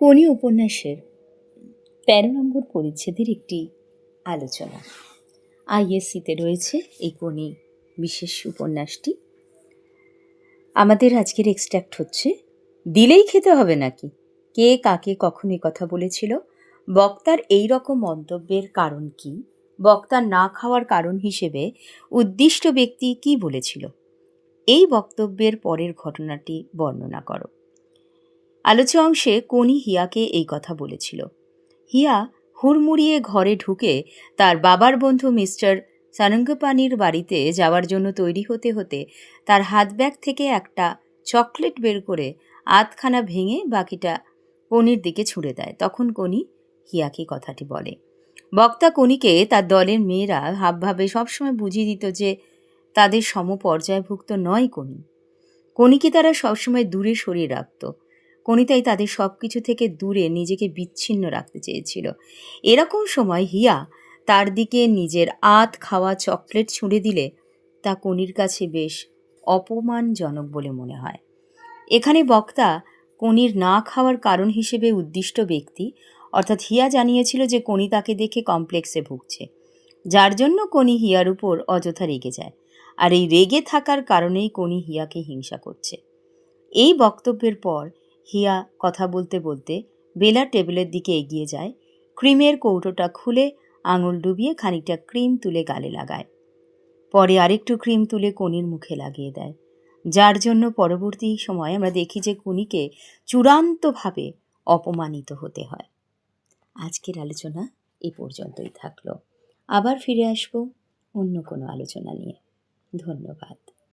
কোনি উপন্যাসের তেরো নম্বর পরিচ্ছেদের একটি আলোচনা। আইএসসিতে রয়েছে এই কোনি বিশেষ উপন্যাসটি। আমাদের আজকের এক্সট্র্যাক্ট হচ্ছে, দিলেই খেতে হবে নাকি? কে কাকে কখন কথা বলেছিল? বক্তার এই রকম মন্তব্যের কারণ কি? বক্তার না খাওয়ার কারণ হিসেবে উদ্দিষ্ট ব্যক্তি কি বলেছিল? এই বক্তব্যের পরের ঘটনাটি বর্ণনা করো। আলোচ্য অংশে কোনি হিয়াকে এই কথা বলেছিল। হিয়া হুড়মুড়িয়ে ঘরে ঢুকে তার বাবার বন্ধু মিস্টার সারঙ্গপানির বাড়িতে যাওয়ার জন্য তৈরি হতে হতে তার হাত ব্যাগ থেকে একটা চকলেট বের করে আধখানা ভেঙে বাকিটা কনির দিকে ছুঁড়ে দেয়। তখন কনি হিয়াকে কথাটি বলে। বক্তা কনিকে তার দলের মেয়েরা হাবভাবে সবসময় বুঝিয়ে দিত যে তাদের সমপর্যায়ভুক্ত নয় কনি। কনিকে তারা সবসময় দূরে সরিয়ে রাখত। কনিতাই তাদের সব কিছু থেকে দূরে নিজেকে বিচ্ছিন্ন রাখতে চেয়েছিল। এরকম সময় হিয়া তার দিকে নিজের আত খাওয়া চকলেট ছুঁড়ে দিলে তা কনির কাছে বেশ অপমানজনক বলে মনে হয়। এখানে বক্তা কনির না খাওয়ার কারণ হিসেবে উদ্দিষ্ট ব্যক্তি, অর্থাৎ হিয়া জানিয়েছিল যে কনি তাকে দেখে কমপ্লেক্সে ভুগছে। যার জন্য কনি হিয়ার উপর অযথা রেগে যায়। আর এই রেগে থাকার কারণেই কনি হিয়াকে হিংসা করছে। এই বক্তব্যের পর হিয়া কথা বলতে বলতে বেলা টেবিলের দিকে এগিয়ে যায়। ক্রিমের কৌটোটা খুলে আঙুল ডুবিয়ে খানিকটা ক্রিম তুলে গালে লাগায়। পরে আরেকটু ক্রিম তুলে কনির মুখে লাগিয়ে দেয়। যার জন্য পরবর্তী সময় আমরা দেখি যে কনিকে চূড়ান্তভাবে অপমানিত হতে হয়। আজকের আলোচনা এ পর্যন্তই থাকল। আবার ফিরে আসব অন্য কোনো আলোচনা নিয়ে। ধন্যবাদ।